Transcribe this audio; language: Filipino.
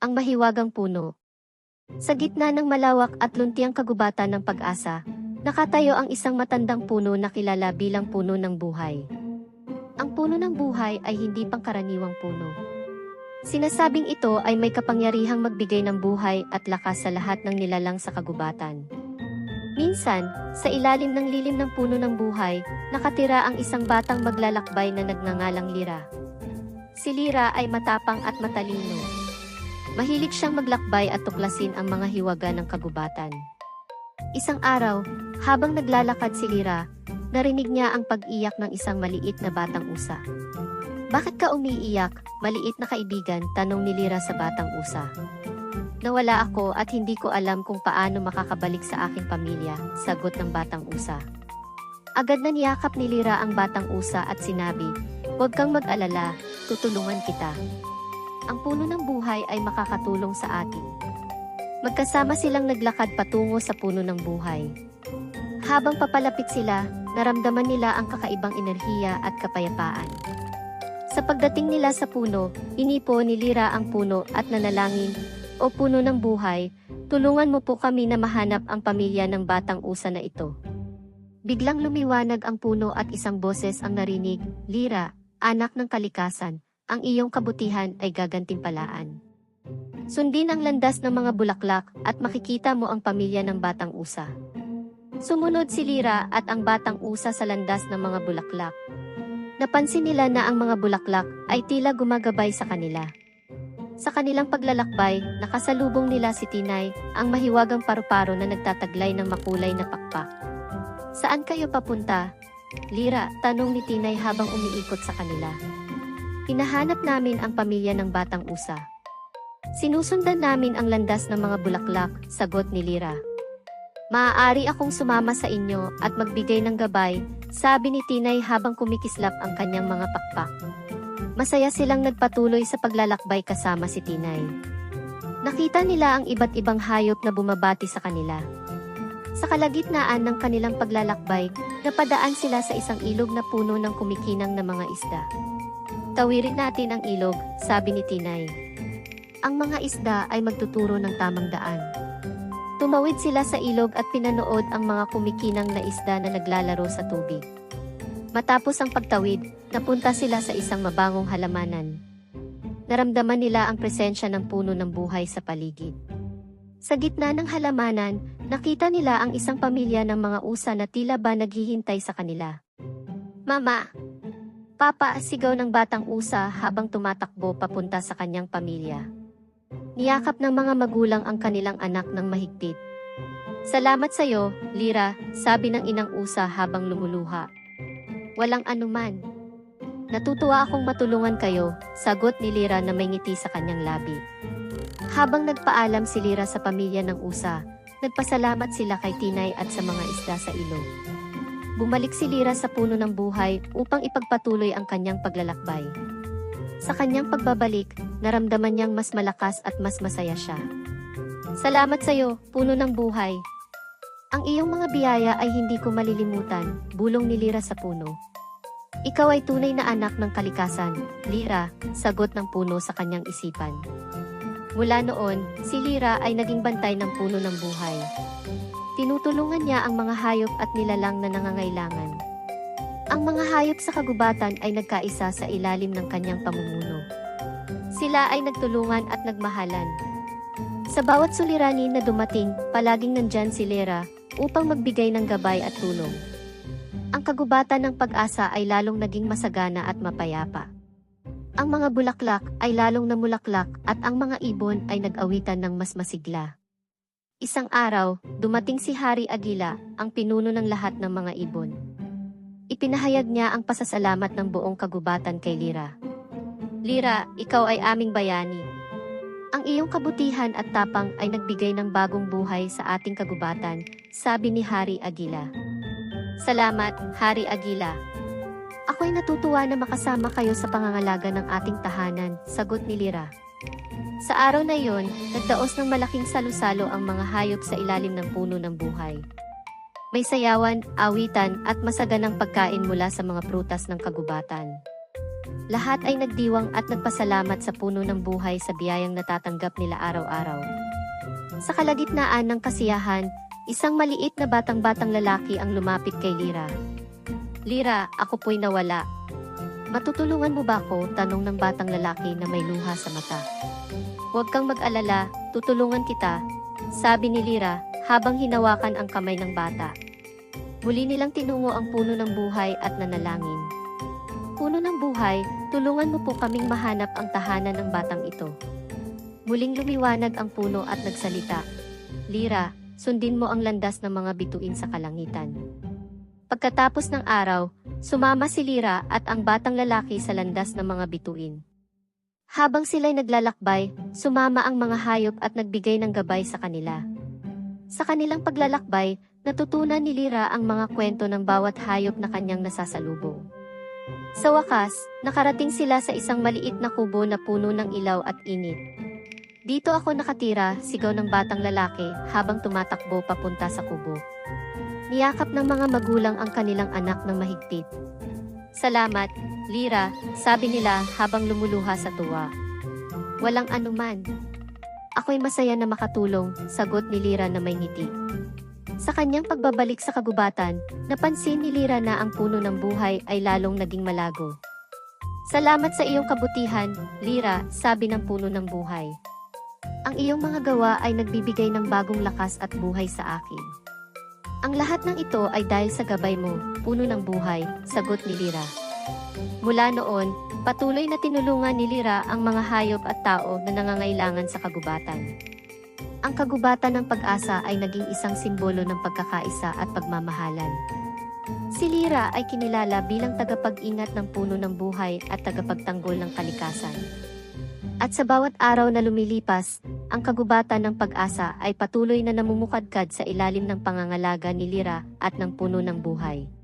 Ang mahiwagang puno. Sa gitna ng malawak at luntiang kagubatan ng pag-asa, nakatayo ang isang matandang puno na kilala bilang puno ng buhay. Ang puno ng buhay ay hindi pangkaraniwang puno. Sinasabing ito ay may kapangyarihang magbigay ng buhay at lakas sa lahat ng nilalang sa kagubatan. Minsan, sa ilalim ng lilim ng puno ng buhay, nakatira ang isang batang maglalakbay na nagngangalang Lira. Si Lira ay matapang at matalino. Mahilig siyang maglakbay at tuklasin ang mga hiwaga ng kagubatan. Isang araw, habang naglalakad si Lira, narinig niya ang pag-iyak ng isang maliit na batang usa. Bakit ka umiiyak, maliit na kaibigan? Tanong ni Lira sa batang usa. Nawala ako at hindi ko alam kung paano makakabalik sa aking pamilya, sagot ng batang usa. Agad na niyakap ni Lira ang batang usa at sinabi, Huwag kang mag-alala, tutulungan kita. Ang puno ng buhay ay makakatulong sa atin. Magkasama silang naglakad patungo sa puno ng buhay. Habang papalapit sila, naramdaman nila ang kakaibang enerhiya at kapayapaan. Sa pagdating nila sa puno, inipo ni Lira ang puno at nanalangin, O puno ng buhay, tulungan mo po kami na mahanap ang pamilya ng batang usa na ito. Biglang lumiwanag ang puno at isang boses ang narinig, Lira, anak ng kalikasan, ang iyong kabutihan ay gagantimpalaan. Sundin ang landas ng mga bulaklak at makikita mo ang pamilya ng batang usa. Sumunod si Lira at ang batang usa sa landas ng mga bulaklak. Napansin nila na ang mga bulaklak ay tila gumagabay sa kanila. Sa kanilang paglalakbay, nakasalubong nila si Tinay, ang mahiwagang paru-paro na nagtataglay ng makulay na pakpak. Saan kayo papunta? Lira, tanong ni Tinay habang umiikot sa kanila. Hinahanap namin ang pamilya ng batang usa. Sinusundan namin ang landas ng mga bulaklak, sagot ni Lira. Maaari akong sumama sa inyo at magbigay ng gabay, sabi ni Tinay habang kumikislap ang kanyang mga pakpak. Masaya silang nagpatuloy sa paglalakbay kasama si Tinay. Nakita nila ang iba't ibang hayop na bumabati sa kanila. Sa kalagitnaan ng kanilang paglalakbay, napadaan sila sa isang ilog na puno ng kumikinang na mga isda. Tawirin natin ang ilog, sabi ni Tinay. Ang mga isda ay magtuturo ng tamang daan. Tumawid sila sa ilog at pinanood ang mga kumikinang na isda na naglalaro sa tubig. Matapos ang pagtawid, napunta sila sa isang mabangong halamanan. Naramdaman nila ang presensya ng puno ng buhay sa paligid. Sa gitna ng halamanan, nakita nila ang isang pamilya ng mga usa na tila ba naghihintay sa kanila. Mama! Papa, sigaw ng batang usa habang tumatakbo papunta sa kanyang pamilya. Niyakap ng mga magulang ang kanilang anak ng mahigpit. Salamat sa iyo, Lira, sabi ng inang usa habang lumuluha. Walang anuman. Natutuwa akong matulungan kayo, sagot ni Lira na may ngiti sa kanyang labi. Habang nagpaalam si Lira sa pamilya ng usa, nagpasalamat sila kay Tinay at sa mga isda sa ilog. Bumalik si Lira sa puno ng buhay upang ipagpatuloy ang kanyang paglalakbay. Sa kanyang pagbabalik, naramdaman niyang mas malakas at mas masaya siya. Salamat sa iyo, puno ng buhay. Ang iyong mga biyaya ay hindi ko malilimutan, bulong ni Lira sa puno. Ikaw ay tunay na anak ng kalikasan, Lira, sagot ng puno sa kanyang isipan. Mula noon, si Lira ay naging bantay ng puno ng buhay. Tinutulungan niya ang mga hayop at nilalang na nangangailangan. Ang mga hayop sa kagubatan ay nagkaisa sa ilalim ng kanyang pamumuno. Sila ay nagtulungan at nagmahalan. Sa bawat suliranin na dumating, palaging nandyan si Lera upang magbigay ng gabay at tulong. Ang kagubatan ng pag-asa ay lalong naging masagana at mapayapa. Ang mga bulaklak ay lalong namulaklak at ang mga ibon ay nag-awitan ng mas masigla. Isang araw, dumating si Hari Agila, ang pinuno ng lahat ng mga ibon. Ipinahayag niya ang pasasalamat ng buong kagubatan kay Lira. Lira, ikaw ay aming bayani. Ang iyong kabutihan at tapang ay nagbigay ng bagong buhay sa ating kagubatan, sabi ni Hari Agila. Salamat, Hari Agila. Ako'y natutuwa na makasama kayo sa pangangalaga ng ating tahanan, sagot ni Lira. Sa araw na iyon, nagdaos ng malaking salusalo ang mga hayop sa ilalim ng puno ng buhay. May sayawan, awitan at masaganang pagkain mula sa mga prutas ng kagubatan. Lahat ay nagdiwang at nagpasalamat sa puno ng buhay sa biyayang natatanggap nila araw-araw. Sa kalagitnaan ng kasiyahan, isang maliit na batang-batang lalaki ang lumapit kay Lira. Lira, ako po'y nawala. Matutulungan mo ba ako? Tanong ng batang lalaki na may luha sa mata. Huwag kang mag-alala, tutulungan kita, sabi ni Lira habang hinawakan ang kamay ng bata. Muli nilang tinungo ang puno ng buhay at nanalangin. Puno ng buhay, tulungan mo po kaming mahanap ang tahanan ng batang ito. Muling lumiwanag ang puno at nagsalita. Lira, sundin mo ang landas ng mga bituin sa kalangitan. Pagkatapos ng araw, sumama si Lira at ang batang lalaki sa landas ng mga bituin. Habang sila'y naglalakbay, sumama ang mga hayop at nagbigay ng gabay sa kanila. Sa kanilang paglalakbay, natutunan ni Lira ang mga kwento ng bawat hayop na kanyang nasasalubong. Sa wakas, nakarating sila sa isang maliit na kubo na puno ng ilaw at init. Dito ako nakatira, sigaw ng batang lalaki habang tumatakbo papunta sa kubo. Niyakap ng mga magulang ang kanilang anak ng mahigpit. Salamat, Lira, sabi nila habang lumuluha sa tuwa. Walang anuman. Ako'y masaya na makatulong, sagot ni Lira na may ngiti. Sa kanyang pagbabalik sa kagubatan, napansin ni Lira na ang puno ng buhay ay lalong naging malago. Salamat sa iyong kabutihan, Lira, sabi ng puno ng buhay. Ang iyong mga gawa ay nagbibigay ng bagong lakas at buhay sa akin. Ang lahat ng ito ay dahil sa gabay mo, puno ng buhay, sagot ni Lira. Mula noon, patuloy na tinulungan ni Lira ang mga hayop at tao na nangangailangan sa kagubatan. Ang kagubatan ng pag-asa ay naging isang simbolo ng pagkakaisa at pagmamahalan. Si Lira ay kinilala bilang tagapag-ingat ng puno ng buhay at tagapagtanggol ng kalikasan. At sa bawat araw na lumilipas, ang kagubatan ng pag-asa ay patuloy na namumukadkad sa ilalim ng pangangalaga ni Lira at ng puno ng buhay.